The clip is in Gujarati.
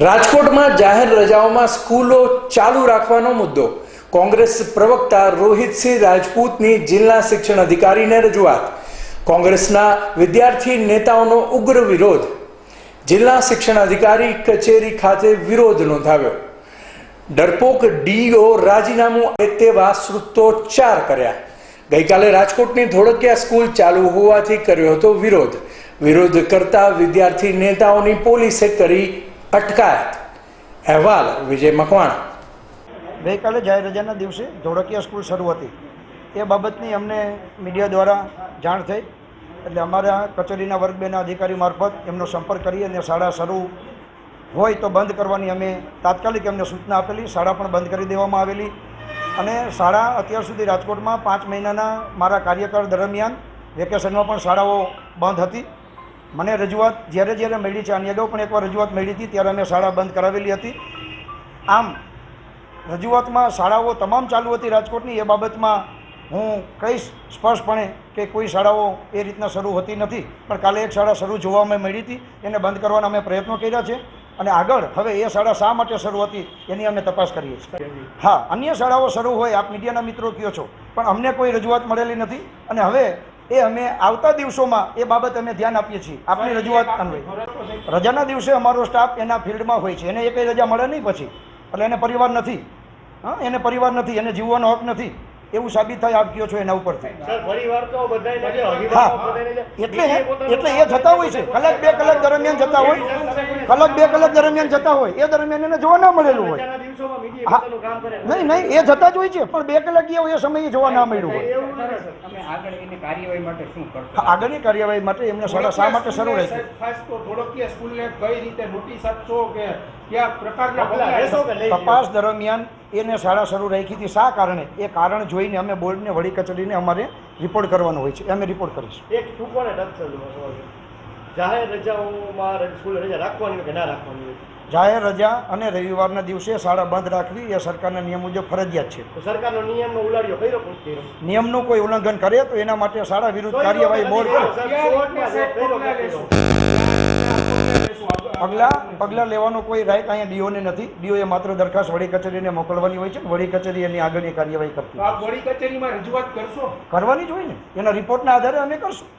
રાજકોટમાં જાહેર રજાઓમાં સ્કૂલો ચાલુ રાખવાનો મુદ્દો. કોંગ્રેસ પ્રવક્તા રોહિતસિંહ રાજપૂતની જિલ્લા શિક્ષણ અધિકારીને રજૂઆત. કોંગ્રેસના વિદ્યાર્થી નેતાઓનો ઉગ્ર વિરોધ. જિલ્લા શિક્ષણ અધિકારી કચેરી ખાતે વિરોધ નોંધાવ્યો. ડરપોક ડીઓ રાજીનામું એ તેવા સૂત્રોચ્ચાર કર્યા. ગઈકાલે રાજકોટની ધોળકિયા સ્કૂલ ચાલુ હોવાથી કર્યો હતો વિરોધ. વિરોધ કરતા વિદ્યાર્થી નેતાઓની પોલીસે કરી અટકાયત. અહેવાલ વિજય મકવાણા. ગઈકાલે જાહેર રજાના દિવસે ધોળકિયા સ્કૂલ શરૂ હતી. એ બાબતની અમને મીડિયા દ્વારા જાણ થઈ. એટલે અમારા કચેરીના વર્ગ બેના અધિકારી મારફત એમનો સંપર્ક કરી અને શાળા શરૂ હોય તો બંધ કરવાની અમે તાત્કાલિક એમને સૂચના આપેલી. શાળા પણ બંધ કરી દેવામાં આવેલી. અને શાળા અત્યાર સુધી રાજકોટમાં પાંચ મહિનાના મારા કાર્યકાળ દરમિયાન વેકેશનમાં પણ શાળાઓ બંધ હતી. મને રજૂઆત જ્યારે જ્યારે મળી છે આની અગાઉ પણ એકવાર રજૂઆત મળી હતી, ત્યારે અમે શાળા બંધ કરાવેલી હતી. આમ, રજૂઆતમાં શાળાઓ તમામ ચાલુ હતી રાજકોટની, એ બાબતમાં હું કહીશ સ્પષ્ટપણે કે કોઈ શાળાઓ એ રીતના શરૂ હોતી નથી. પણ કાલે એક શાળા શરૂ જોવા અમે મળી હતી, એને બંધ કરવાના અમે પ્રયત્નો કર્યા છે. અને આગળ, હવે એ શાળા શા માટે શરૂ હતી, એની અમે તપાસ કરીએ છીએ. હા, અન્ય શાળાઓ શરૂ હોય, આપ મીડિયાના મિત્રો કહો છો, પણ અમને કોઈ રજૂઆત મળેલી નથી. અને હવે એ અમે આવતા દિવસોમાં એ બાબત અમે ધ્યાન આપીએ છીએ. આપની રજૂઆત અન્વયે. રજાના દિવસે અમારો સ્ટાફ એના ફિલ્ડમાં હોય છે. એને એ કંઈ રજા મળે નહીં પછી. એટલે એને પરિવાર નથી. હા એને પરિવાર નથી એને જીવવાનો હક નથી. એવું સાબિત થાય આપ કહો છો એના ઉપરથી. હા. એટલે એટલે એ જતા હોય છે. કલાક બે કલાક દરમિયાન જતા હોય. કલાક બે કલાક દરમિયાન જતા હોય એ દરમિયાન એને જોવા ના મળેલું હોય. રજાના દિવસોમાં મીડિયા હા. પોતાનું કામ કરે. નહીં નહીં એ જતા જ હોય છે પણ બે કલાક ગયા હોય એ સમયે જોવા ના મળ્યું હોય. આગળની કાર્યવાહી માટે એમને શાળા શા માટે શરૂ રહેશે તપાસ દરમિયાન એને શાળા શરૂ રાખી હતી. શા કારણે? એ કારણ જોઈને અમે બોર્ડને વડી કચેરીને અમારે રિપોર્ટ કરવાનો હોય છે. અમે રિપોર્ટ કરીશું. એક જાહેર રજાઓમાં સ્કૂલ રજા રાખવાની હોય કે ના રાખવાની હોય? જાહેર રજા અને રવિવારના દિવસે શાળા બંધ રાખવી એ સરકારના નિયમ મુજબ ફરજિયાત છે. સરકારનો નિયમનો ઉલાડ્યો કર્યો? નિયમનું કોઈ ઉલ્લંઘન કરે તો એના માટે શાળા વિરુદ્ધ કાર્યવાહી બોર્ડ. પગલાં પગલાં લેવાનો કોઈ રાઈટ અહીંયા ડીઓને નથી. ડીઓએ માત્ર દરખાસ્ત વડી કચેરીને મોકલવાની હોય છે વડી કચેરી એની આગળની કાર્યવાહી કરતી વડી કચેરીમાં રજૂઆત કરશો? કરવાની જ હોય ને. એના રિપોર્ટના આધારે અમે કરશું.